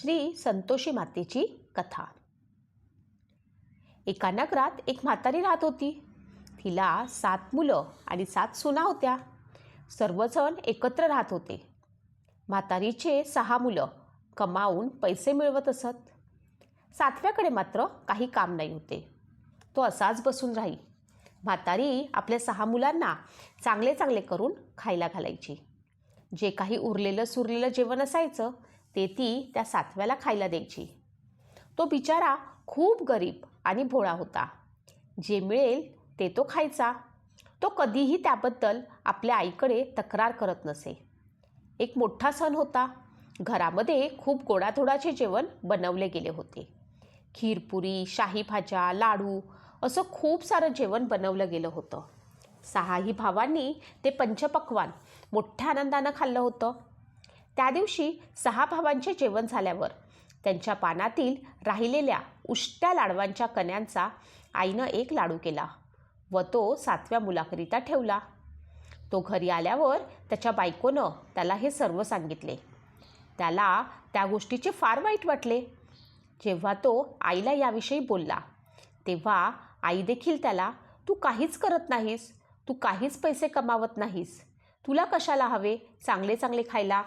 श्री संतोषी मातेची कथा. एका नगरात एक म्हातारी राहत होती. तिला सात मुलं आणि सात सुना होत्या. सर्वजण एकत्र राहत होते. म्हातारीचे सहा मुलं कमावून पैसे मिळवत असत. सातव्याकडे मात्र काही काम नाही होते. तो असाच बसून राही म्हातारी आपल्या सहा मुलांना चांगले चांगले करून खायला घालायची. जे काही उरलेलं सुरलेलं जेवण असायचं ते ती त्या सातव्याला खायला द्यायची. तो बिचारा खूप गरीब आणि भोळा होता. जे मिळेल ते तो खायचा. तो कधीही त्याबद्दल आपल्या आईकडे तक्रार करत नसे. एक मोठा सण होता. घरामध्ये खूप गोडाधोडाचे जेवण बनवले गेले होते. खीरपुरी शाही भाज्या लाडू असं खूप सारं जेवण बनवलं गेलं होतं. सहाही भावांनी ते पंचपक्वान मोठ्या आनंदानं खाल्लं होतं. त्या दिवशी सहा भावांचे जेवण झाल्यावर त्यांच्या पानातील राहिलेल्या उष्ट्या लाडवांच्या कण्यांचा आईनं एक लाडू केला व तो सातव्या मुलाकरिता ठेवला. तो घरी आल्यावर त्याच्या बायकोनं त्याला हे सर्व सांगितले. त्याला त्या गोष्टीचे फार वाईट वाटले. जेव्हा तो आईला याविषयी बोलला तेव्हा आई देखील त्याला तू काहीच करत नाहीस. तू काहीच पैसे कमावत नाहीस. तुला कशाला हवे? चांगले चांगले खायला.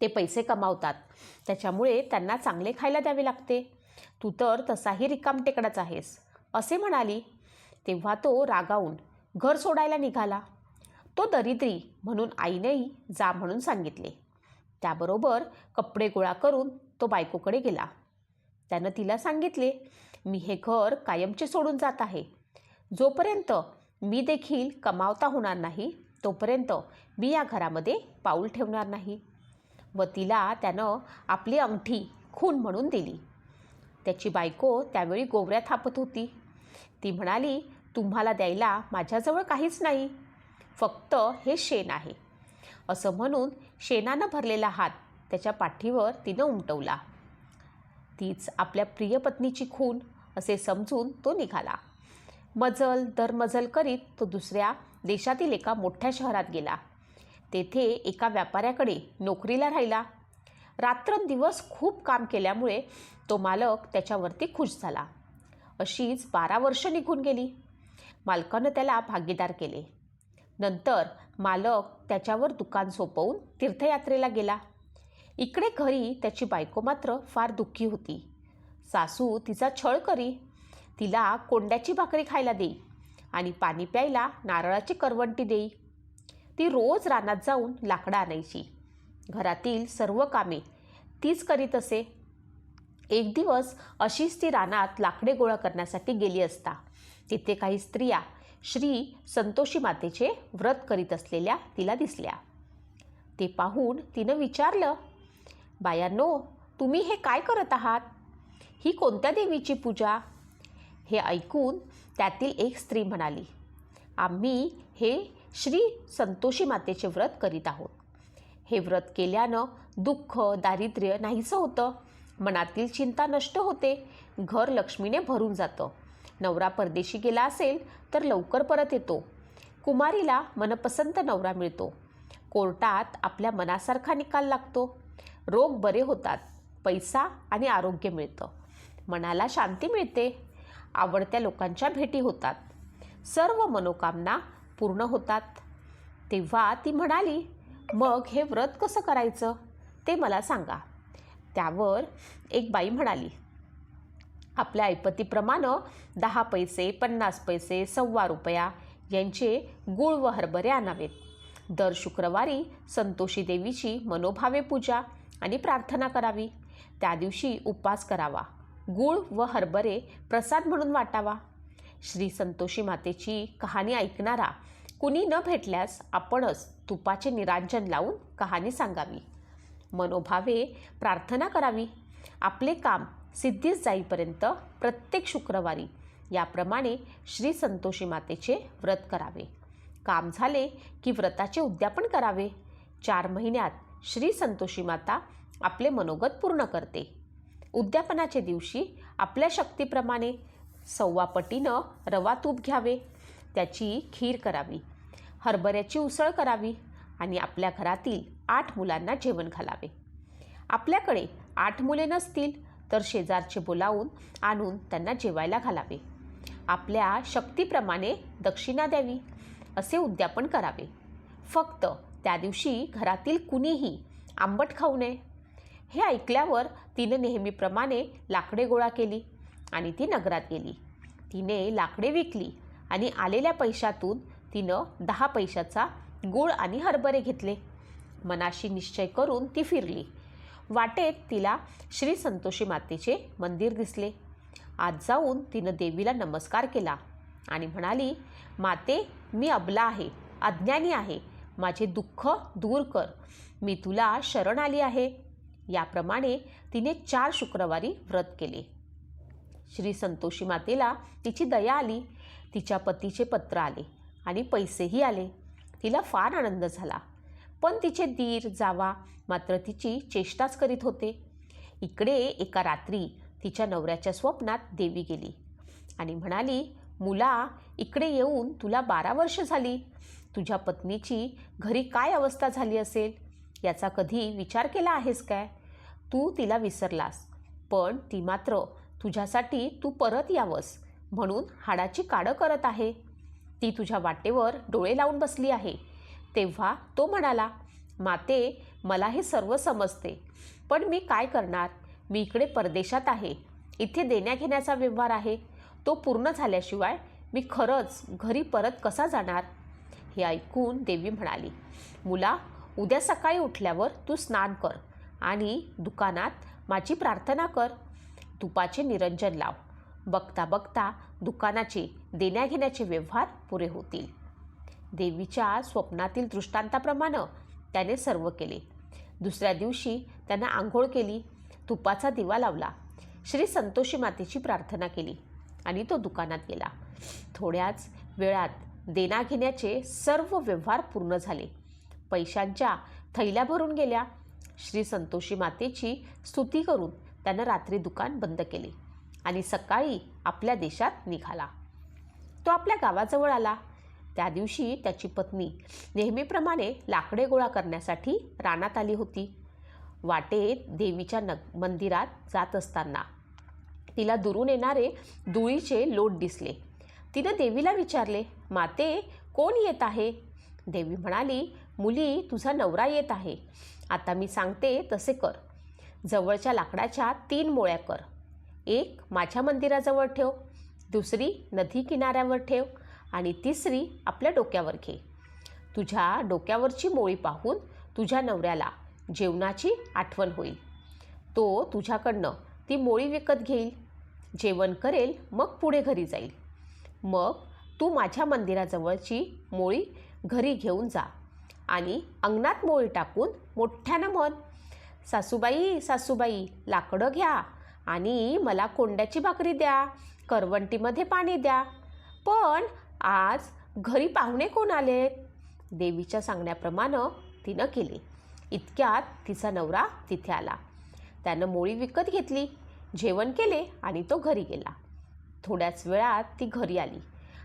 ते पैसे कमावतात. त्याच्यामुळे त्यांना चांगले खायला द्यावे लागते. तू तर तसाही रिकामटेकडाच आहेस असे म्हणाली. तेव्हा तो रागावून घर सोडायला निघाला. तो दरिद्री म्हणून आईनेही जा म्हणून सांगितले. त्याबरोबर कपडे गोळा करून तो बायकोकडे गेला. त्यानं तिला सांगितले मी हे घर कायमचे सोडून जात आहे. जोपर्यंत मी देखील कमावता होणार नाही तोपर्यंत मी या घरामध्ये पाऊल ठेवणार नाही. व तिला त्यानं आपली अंगठी खून म्हणून दिली. त्याची बायको त्यावेळी गोवऱ्या थापत होती. ती म्हणाली तुम्हाला द्यायला माझ्याजवळ काहीच नाही. फक्त हे शेण आहे. असं म्हणून शेणानं भरलेला हात त्याच्या पाठीवर तिनं उमटवला. तीच आपल्या प्रिय पत्नीची खून असे समजून तो निघाला. मजल दरमजल करीत तो दुसऱ्या देशातील एका मोठ्या शहरात गेला. तेथे एका व्यापाऱ्याकडे नोकरीला राहिला. रात्रंदिवस खूप काम केल्यामुळे तो मालक त्याच्यावरती खुश झाला. अशीच बारा वर्ष निघून गेली. मालकानं त्याला भागीदार केले. नंतर मालक त्याच्यावर दुकान सोपवून तीर्थयात्रेला गेला. इकडे घरी त्याची बायको मात्र फार दुःखी होती. सासू तिचा छळ करी. तिला कोंड्याची भाकरी खायला देई आणि पाणी प्यायला नारळाची करवंटी देई. ती रोज रानात जाऊन लाकडं आणायची घरातील सर्व कामे तीच करीत असे. एक दिवस अशीच ती रानात लाकडे गोळा करण्यासाठी गेली असता. तिथे काही स्त्रिया श्री संतोषी मातेचे व्रत करीत असलेल्या तिला दिसल्या. ते पाहून तिनं विचारलं बायांनो तुम्ही हे काय करत आहात? ही कोणत्या देवीची पूजा? हे ऐकून त्यातील एक स्त्री म्हणाली आम्ही हे श्री संतोषी मातेचे व्रत करीत आहोत. हे व्रत केल्यानं दुःख दारिद्र्य नाहीसं होतं. मनातील चिंता नष्ट होते. घर लक्ष्मीने भरून जातं. नवरा परदेशी गेला असेल तर लवकर परत येतो. कुमारीला मनपसंत नवरा मिळतो. कोर्टात आपल्या मनासारखा निकाल लागतो. रोग बरे होतात. पैसा आणि आरोग्य मिळतं. मनाला शांती मिळते. आवडत्या लोकांच्या भेटी होतात. सर्व मनोकामना पूर्ण होतात. तेव्हा ती म्हणाली मग हे व्रत कसं करायचं? ते मला सांगा. त्यावर एक बाई म्हणाली आपल्या ऐपतीप्रमाणे दहा पैसे पन्नास पैसे सव्वा रुपया यांचे गुळ व हरभरे आणावेत. दर शुक्रवारी संतोषी देवीची मनोभावे पूजा आणि प्रार्थना करावी. त्या दिवशी उपवास करावा. गुळ व हरभरे प्रसाद म्हणून वाटावा. श्री संतोषी मातेची कहाणी ऐकणारा कुणी न भेटल्यास आपणच तुपाचे निरांजन लावून कहाणी सांगावी. मनोभावे प्रार्थना करावी. आपले काम सिद्धीस जाईपर्यंत प्रत्येक शुक्रवारी याप्रमाणे श्री संतोषी मातेचे व्रत करावे. काम झाले की व्रताचे उद्यापन करावे. चार महिन्यात श्री संतोषी माता आपले मनोगत पूर्ण करते. उद्यापनाच्या दिवशी आपल्या शक्तीप्रमाणे सव्वा पटीनं रवा तूप घ्यावे. त्याची खीर करावी. हरभऱ्याची उसळ करावी आणि आपल्या घरातील आठ मुलांना जेवण घालावे. आपल्याकडे आठ मुले नसतील तर शेजारचे बोलावून आणून त्यांना जेवायला घालावे. आपल्या शक्तीप्रमाणे दक्षिणा द्यावी असे उद्यापन करावे. फक्त त्या दिवशी घरातील कुणीही आंबट खाऊ नये. हे ऐकल्यावर तिने नेहमीप्रमाणे लाकडे गोळा केली आणि ती नगरात गेली. तिने लाकडे विकली आणि आलेल्या पैशातून तिनं दहा पैशाचा गूळ आणि हरभरे घेतले. मनाशी निश्चय करून ती फिरली. वाटेत तिला श्री संतोषी मातेचे मंदिर दिसले. आज जाऊन तिनं देवीला नमस्कार केला आणि म्हणाली माते मी अबला आहे अज्ञानी आहे. माझे दुःख दूर कर. मी तुला शरण आली आहे. याप्रमाणे तिने चार शुक्रवारी व्रत केले. श्री संतोषी मातेला तिची दया आली. तिच्या पतीचे पत्र आले. आणि पैसेही आले. तिला फार आनंद झाला. पण तिचे दीर जावा मात्र तिची चेष्टाच करीत होते. इकडे एका रात्री तिच्या नवऱ्याच्या स्वप्नात देवी गेली आणि म्हणाली मुला इकडे येऊन तुला बारा वर्ष झाली. तुझ्या पत्नीची घरी काय अवस्था झाली असेल? याचा कधी विचार केला आहेस काय? तू तिला विसरलास. पण ती मात्र तुझ्यासाठी तू परत यावंस. म्हणून हाडाची काडं करत आहे. ती तुझ्या वाटेवर डोळे लावून बसली आहे. तेव्हा तो म्हणाला माते मला हे सर्व समजते पण मी काय करणार? मी इकडे परदेशात आहे. इथे देण्याघेण्याचा व्यवहार आहे. तो पूर्ण झाल्याशिवाय मी खरंच घरी परत कसा जाणार? हे ऐकून देवी म्हणाली मुला उद्या सकाळी उठल्यावर तू स्नान कर आणि दुकानात माझी प्रार्थना कर. तुपाचे निरंजन लाव. बघता बघता दुकानाचे देण्याघेण्याचे व्यवहार पुरे होतील. देवीच्या स्वप्नातील दृष्टांताप्रमाणे त्याने सर्व केले. दुसऱ्या दिवशी त्यानं आंघोळ केली तुपाचा दिवा लावला श्री संतोषी मातेची प्रार्थना केली आणि तो दुकानात गेला. थोड्याच वेळात देण्याघेण्याचे सर्व व्यवहार पूर्ण झाले. पैशांच्या थैल्या भरून गेल्या. श्री संतोषी मातेची स्तुती करून त्यानं रात्री दुकान बंद केले. आणि सकाळी आपल्या देशात निघाला. तो आपल्या गावाजवळ आला. त्या दिवशी त्याची पत्नी नेहमीप्रमाणे लाकडे गोळा करण्यासाठी रानात आली होती. वाटेत देवीच्या नग मंदिरात जात असताना तिला दुरून येणारे धुळीचे लोट दिसले. तिनं देवीला विचारले माते कोण येत आहे? देवी म्हणाली मुली तुझा नवरा येत आहे. आता मी सांगते तसे कर. जवळच्या लाकडाच्या तीन मोळ्या कर. एक माझ्या मंदिराजवळ ठेव. दुसरी नदी किनाऱ्यावर ठेव. आणि तिसरी आपल्या डोक्यावर घे. तुझ्या डोक्यावरची मोळी पाहून तुझ्या नवऱ्याला जेवणाची आठवण होईल. तो तुझ्याकडनं ती मोळी विकत घेईल. जेवण करेल मग पुढे घरी जाईल. मग तू माझ्या मंदिराजवळची मोळी घरी घेऊन जा आणि अंगणात मोळी टाकून मोठ्यानं म्हण सासूबाई सासूबाई लाकडं घ्या. आणि मला कोंड्याची भाकरी द्या करवंटीमध्ये पाणी द्या. पण आज घरी पाहुणे कोण आलेत देवीच्या सांगण्याप्रमाणे तिनं केले. इतक्यात तिचा नवरा तिथे आला. त्यानं मोळी विकत घेतली जेवण केले आणि तो घरी गेला. थोड्याच वेळात ती घरी आली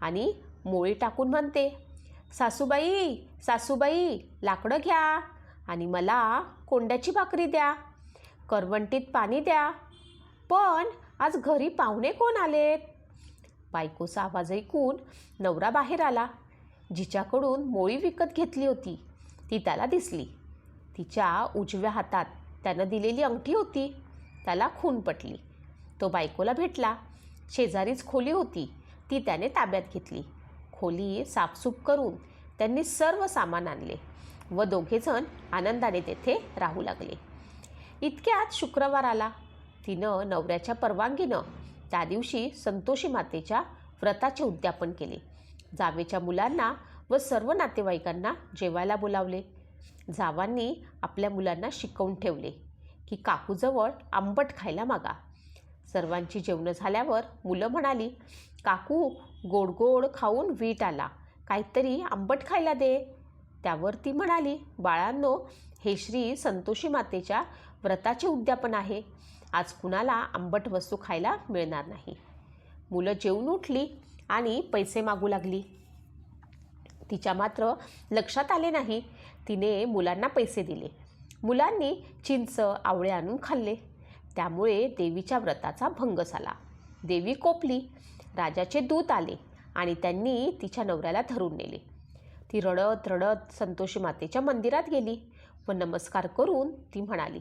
आणि मोळी टाकून म्हणते सासूबाई सासूबाई लाकडं घ्या आणि मला कोंड्याची भाकरी द्या. करवंटीत पाणी द्या पण आज घरी पाहुणे कोण आलेत? बायकोचा आवाज ऐकून नवरा बाहेर आला. जिच्याकडून मोळी विकत घेतली होती ती त्याला दिसली. तिच्या उजव्या हातात त्यानं दिलेली अंगठी होती. त्याला खून पटली. तो बायकोला भेटला. शेजारीच खोली होती. ती त्याने ताब्यात घेतली. खोली साफसूफ करून त्यांनी सर्व सामान आणले व दोघेजण आनंदाने तेथे राहू लागले. इतक्यात शुक्रवार आला. तिनं नवऱ्याच्या परवानगीनं त्या दिवशी संतोषी मातेच्या व्रताचे उद्यापन केले. जावेच्या मुलांना व सर्व नातेवाईकांना जेवायला बोलावले. जावांनी आपल्या मुलांना शिकवून ठेवले की काकूजवळ आंबट खायला मागा. सर्वांची जेवणं झाल्यावर मुलं म्हणाली काकू गोड गोड खाऊन वीट आला. काहीतरी आंबट खायला दे. त्यावर ती म्हणाली बाळांनो हे श्री संतोषी मातेच्या व्रताचे उद्यापन आहे. आज कुणाला आंबट वस्तू खायला मिळणार नाही. मुलं जेवून उठली आणि पैसे मागू लागली. तिच्या मात्र लक्षात आले नाही. तिने मुलांना पैसे दिले. मुलांनी चिंच आवळे आणून खाल्ले. त्यामुळे देवीच्या व्रताचा भंग झाला. देवी कोपली. राजाचे दूत आले आणि त्यांनी तिच्या नवऱ्याला धरून नेले. ती रडत रडत संतोषी मातेच्या मंदिरात गेली. व नमस्कार करून ती म्हणाली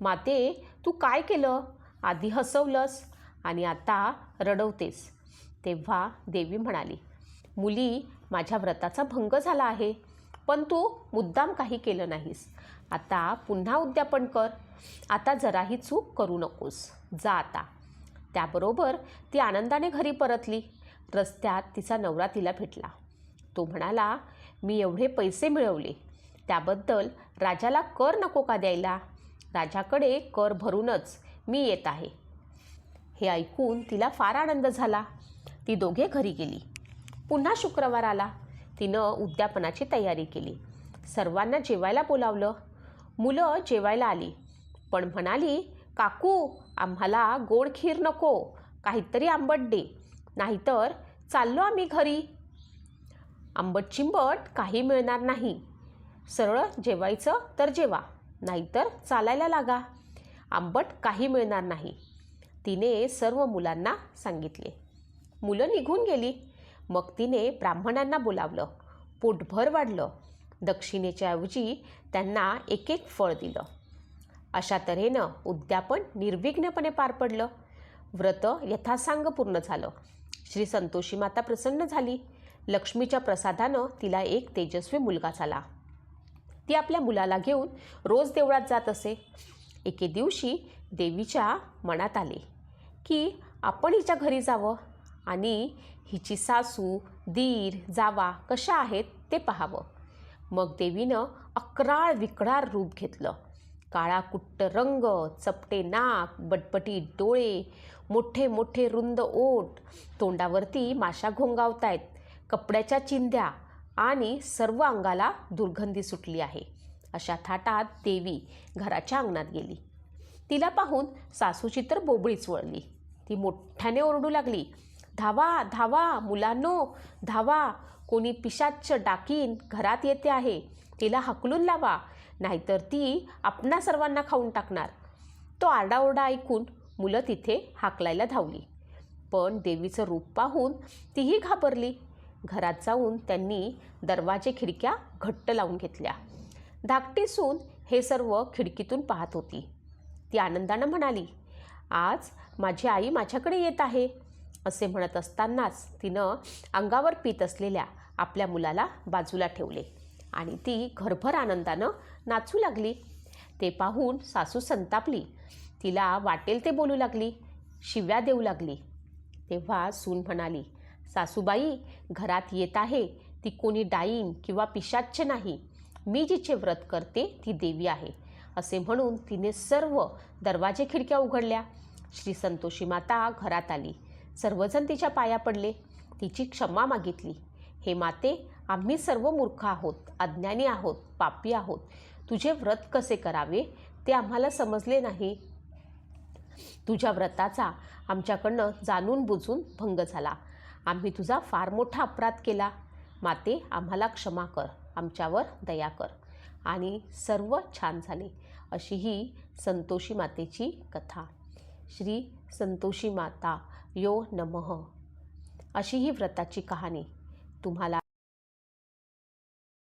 माते तू काय केलं? आधी हसवलंस आणि आता रडवतेस. तेव्हा देवी म्हणाली मुली माझ्या व्रताचा भंग झाला आहे पण तू मुद्दाम काही केलं नाहीस. आता पुन्हा उद्यापन कर. आता जराही चूक करू नकोस. जा आता. त्याबरोबर ती आनंदाने घरी परतली. रस्त्यात तिचा नवरा तिला भेटला. तो म्हणाला मी एवढे पैसे मिळवले. त्याबद्दल राजाला कर नको का द्यायला? राजाकडे कर भरूनच मी येत आहे. हे ऐकून तिला फार आनंद झाला. ती दोघे घरी गेली. पुन्हा शुक्रवार आला. तिनं उद्यापनाची तयारी केली. सर्वांना जेवायला बोलावलं. मुलं जेवायला आली. पण म्हणाली काकू आम्हाला गोड खीर नको. काहीतरी आंबट दे. नाहीतर चाललो आम्ही घरी. आंबट चिंबट काही मिळणार नाही. सरळ जेवायचं तर जेवा. नाहीतर चालायला लागा. आंबट काही मिळणार नाही. तिने सर्व मुलांना सांगितले. मुलं निघून गेली. मग तिने ब्राह्मणांना बोलावलं. पोटभर वाढलं. दक्षिणेच्या ऐवजी त्यांना एक एक फळ दिलं. अशा तऱ्हेनं उद्यापन निर्विघ्नपणे पार पडलं. व्रत यथासांग पूर्ण झालं. श्री संतोषी माता प्रसन्न झाली. लक्ष्मीच्या प्रसादानं तिला एक तेजस्वी मुलगा झाला. ती आपल्या मुलाला घेऊन रोज देवळात जात असे. एके दिवशी देवीच्या मनात आले की आपण हिच्या घरी जावं आणि हिची सासू दीर जावा कशा आहेत ते पाहावं. मग देवीनं अकराळ विकराळ रूप घेतलं. काळा कुट्ट रंग चपटे नाक बटपटी डोळे मोठे मोठे रुंद ओठ तोंडावरती माशा घोंगावतायत कपड्याच्या चिंध्या आणि सर्व अंगाला दुर्गंधी सुटली आहे. अशा थाटात देवी घराच्या अंगणात गेली. तिला पाहून सासूची तर बोबळीच वळली ती मोठ्याने ओरडू लागली धावा धावा मुलांनो धावा. कोणी पिशाच्च डाकीन घरात येते आहे. तिला हकलून लावा. नाहीतर ती आपणा सर्वांना खाऊन टाकणार. तो आरडाओरडा ऐकून मुलं तिथे हाकलायला धावली. पण देवीचं रूप पाहून तीही घाबरली. घरात जाऊन त्यांनी दरवाजे खिडक्या घट्ट लावून घेतल्या. धाकटी सून हे सर्व खिडकीतून पाहत होती. ती आनंदानं म्हणाली आज माझी आई माझ्याकडे येत आहे असे म्हणत असतानाच तिनं अंगावर पीत असलेल्या आपल्या मुलाला बाजूला ठेवले आणि ती घरभर आनंदानं नाचू लागली. ते पाहून सासू संतापली. तिला वाटेल ते बोलू लागली शिव्या देऊ लागली. तेव्हा सून म्हणाली सासूबाई घरात येत आहे. ती कोणी डाईन किंवा पिशाच्च नाही. मी जिचे व्रत करते ती देवी आहे. असे म्हणून तिने सर्व दरवाजे खिडक्या उघडल्या. श्री संतोषी माता घरात आली. सर्वजण तिच्या पाया पडले. तिची क्षमा मागितली. हे माते आम्ही सर्व मूर्ख आहोत अज्ञानी आहोत पापी आहोत. तुझे व्रत कसे करावे? ते आम्हाला समजले नाही. तुझ्या व्रताचा आमच्याकडनं जाणून बुजून भंग झाला. आम्ही तुझा फार मोठा अपराध केला. माते आम्हाला क्षमा कर. आमच्यावर दया कर. आणि सर्व छान झाले. अशी ही संतोषी मातेची कथा. श्री संतोषी माता यो नमः. अशी ही व्रताची कहाणी. तुम्हाला